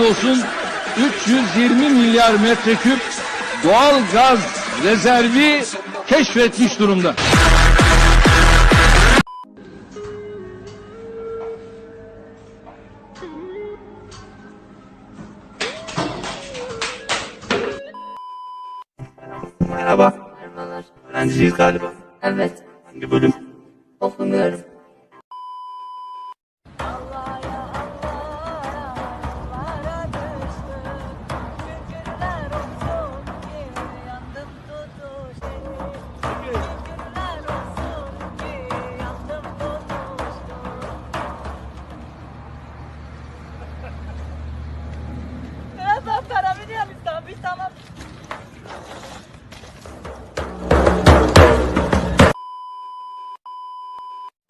hamdolsun 320 milyar metreküp doğal gaz rezervi keşfetmiş durumda. Merhaba. Merhabalar. Öğrenciyiz galiba. Evet, Hangi bölüm? okumuyorum. Bir tamam.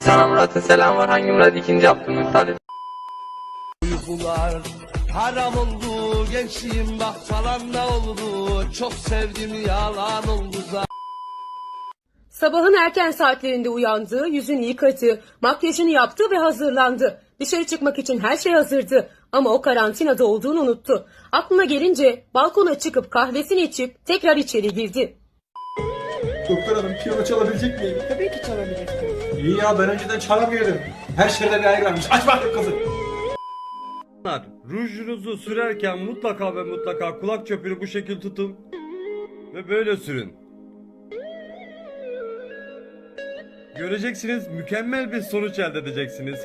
Sana Murat'a selam var. Hangi Murat? İkinci yaptım müsaade. Uykular haram oldu gençliğim bak falan da oldu çok sevdim yalan oldu zaten. Sabahın erken saatlerinde uyandı, yüzünü yıkadı, makyajını yaptı ve hazırlandı. Dışarı çıkmak için her şey hazırdı ama o karantinada olduğunu unuttu. Aklına gelince balkona çıkıp kahvesini içip tekrar içeri girdi. Doktor hanım piyano çalabilecek miyim? Tabii ki çalabilirsin. İyi ya ben önceden çalamıyordum. Her şeyde bir ayır vermiş. Aç bakayım kızım. Rujunuzu sürerken mutlaka ve mutlaka kulak çöpünü bu şekil tutun ve böyle sürün. Göreceksiniz mükemmel bir sonuç elde edeceksiniz.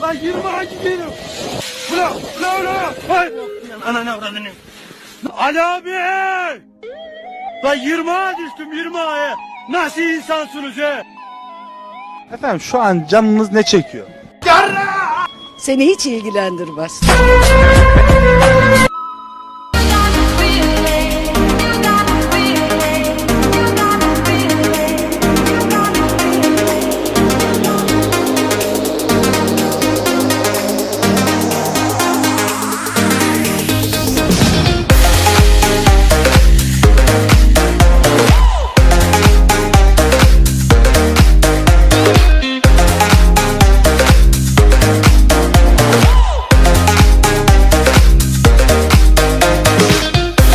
Lan 20 hacı benim. Ulan ulan ulan. Hay. Ana ne avradını. Ali abi. Lan 20 düştüm 20 aya. Nasıl insansınız he? Efendim şu an canınız ne çekiyor? Seni hiç ilgilendirmez.